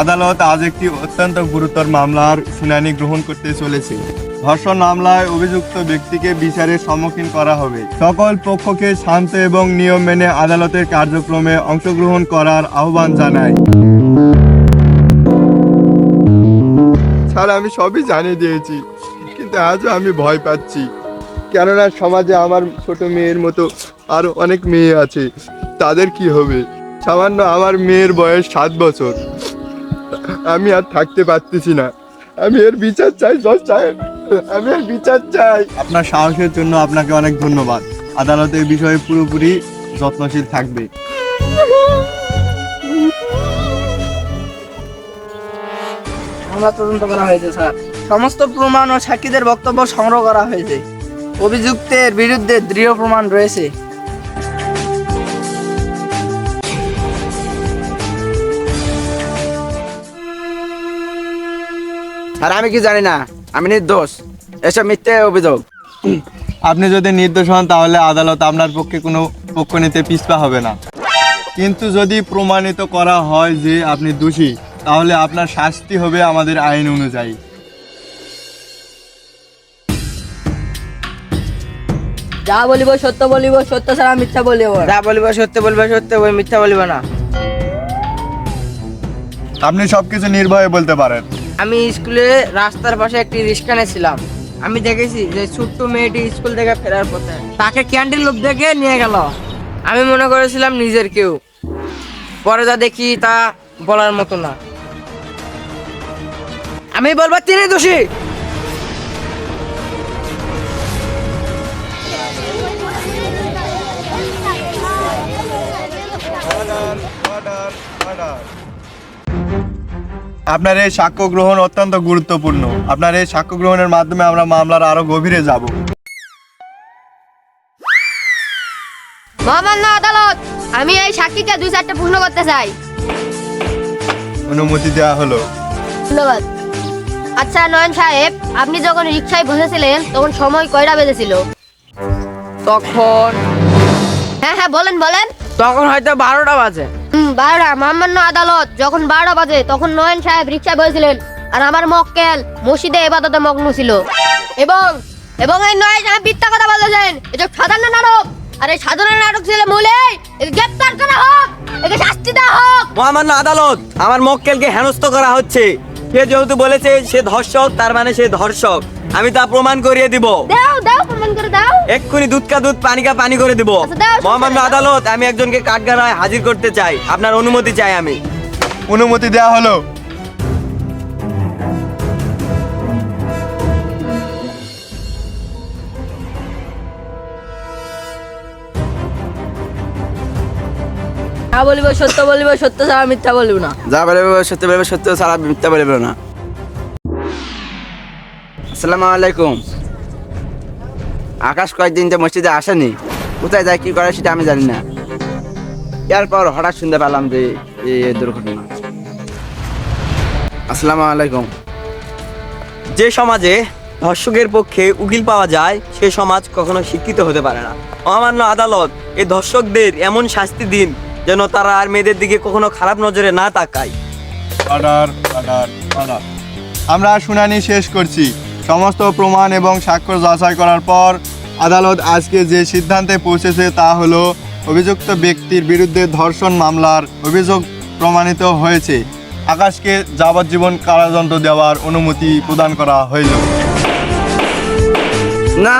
আদালত আজ একটি অত্যন্ত গুরুতর মামলার শুনানি গ্রহণ করতে চলেছে। ধর্ষণ মামলায় অভিযুক্ত ব্যক্তিকে বিচারের সম্মুখীন করা হবে। সকল পক্ষকে শান্ত এবং নিয়ম মেনে আদালতের কার্যক্রমে অংশগ্রহণ করার আহ্বান জানায়। স্যার, আমি সবই জানিয়ে দিয়েছি, কিন্তু আজও আমি ভয় পাচ্ছি। কেননা সমাজে আমার ছোট মেয়ের মতো আরও অনেক মেয়ে আছে, তাদের কি হবে? সামান্য আমার মেয়ের বয়স সাত বছর। আমি আর থাকতে পারতেছি না। আমি এর বিচার চাই জজ সাহেব আমি এর বিচার চাই। আপনার সাহসের জন্য আপনাকে অনেক ধন্যবাদ। আদালত এই বিষয়ে পুরোপুরি যত্নশীল থাকবে। মামলা তদন্ত করা হয়েছে স্যার। সমস্ত প্রমাণ ও সাক্ষীদের বক্তব্য সংগ্রহ করা হয়েছে। অভিযুক্তের বিরুদ্ধে দৃঢ় প্রমাণ রয়েছে। আর আমি কি জানি না আমি নির্দোষ। এসব মিথ্যে অভিযোগ। আপনি যদি নির্দোষ হন তাহলে আদালত আপনার পক্ষে কোনো পক্ষ নিতে পিছপা হবে না। কিন্তু যদি প্রমাণিত করা হয় যে আপনি দোষী তাহলে আপনার শাস্তি হবে আমাদের আইন অনুযায়ী। যা বলিব সত্য বলিব সত্য ছাড়া মিথ্যা বলিব না। যা বলিব সত্য বলবে সত্য বলবে মিথ্যা বলিব না। আপনি সবকিছু নির্ভয়ে বলতে পারেন। আমি স্কুলে রাস্তার পাশে একটি রিক্সা ছিলাম। আমি দেখেছি যে ছোট্ট মেয়েটি স্কুল থেকে ফেরার পথে তাকে ক্যান্টিন লোক দেখে নিয়ে গেল। আমি মনে করেছিলাম নিজের কেউ। পরে যা দেখি তা বলার মতো না। আমি বলব, তিনি দোষী! আপনার এই সাক্ষ্য গ্রহণ অত্যন্ত গুরুত্বপূর্ণ। আপনার এই সাক্ষ্য গ্রহণের মাধ্যমে আমরা মামলার আরও গভীরে যাব। মহামান্য আদালত আমি এই সাক্ষীকে দুই চারটে প্রশ্ন করতে চাই। অনুমতি দেওয়া হলো। ধন্যবাদ। আচ্ছা নয়ন সাহেব আপনি যখন রিক্সায় বসেছিলেন তখন সময় কয়টা বেজেছিল? তখন হ্যাঁ হ্যাঁ বলেন বলেন। তখন হয়তো বারোটা বাজে। বারোটা মহামান্য আদালত যখন বারোটা বাজে তখন নয়ন সাহেব রিক্সায় বসেছিলেন। আর আমার মক্কেল মসজিদে এবাদতে মগ্ন ছিল। এবং এবং এই নয় সাহেব মিথ্যা কথা বলেছেন। এটা সাধারণ নাটক। আর এই সাধারণ নাটক ছিল মূলে গ্রেপ্তার করা হোক একে শাস্তি দেওয়া হোক। মহামান্য আদালত আমার মক্কেলকে হেনস্থ করা হচ্ছে। সে যেহেতু বলেছে সে ধর্ষক তার মানে সে ধর্ষক। আমি তা প্রমাণ করিয়ে দিব। দাও দাও প্রমাণ করে দাও। এক্ষুনি দুধ কা দুধ পানি কা পানি করে দিব। আচ্ছা, মহামান্য আদালত আমি একজনকে কাঠগাড়ায় হাজির করতে চাই। আপনার অনুমতি চাই আমি। অনুমতি দেওয়া হলো। যা বলিব সত্য বলিব সত্য ছাড়া মিথ্যা বলিব না। যা বলবে সত্য বলবে সত্য সারা মিথ্যা বলবে না। আসসালামু আলাইকুম। আকাশ কয়েকদিন তো মসজিদে আসেনি কোথায় যায় কি করে সেটা আমি জানি না। এরপর হঠাৎ শুনতে পেলাম যে এই এই দুর্ঘটনা। আসসালামু আলাইকুম। যে সমাজে ধর্ষকের পক্ষে উকিল পাওয়া যায় সে সমাজ কখনো শিক্ষিত হতে পারে না। অমান্য আদালত এই ধর্ষকদের এমন শাস্তি দিন যেন তারা আর মেয়েদের দিকে কখনো খারাপ নজরে না তাকায়। Order order order. আমরা শুনানি শেষ করছি। সমস্ত প্রমাণ এবং স্বাক্ষর যাচাই করার পর আদালত আজকে যে সিদ্ধান্তে পৌঁছেছে তা হলো অভিযুক্ত ব্যক্তির বিরুদ্ধে ধর্ষণ মামলার অভিযোগ প্রমাণিত হয়েছে। আকাশকে যাবজ্জীবন কারাদণ্ড দেওয়ার অনুমতি প্রদান করা হইল। না!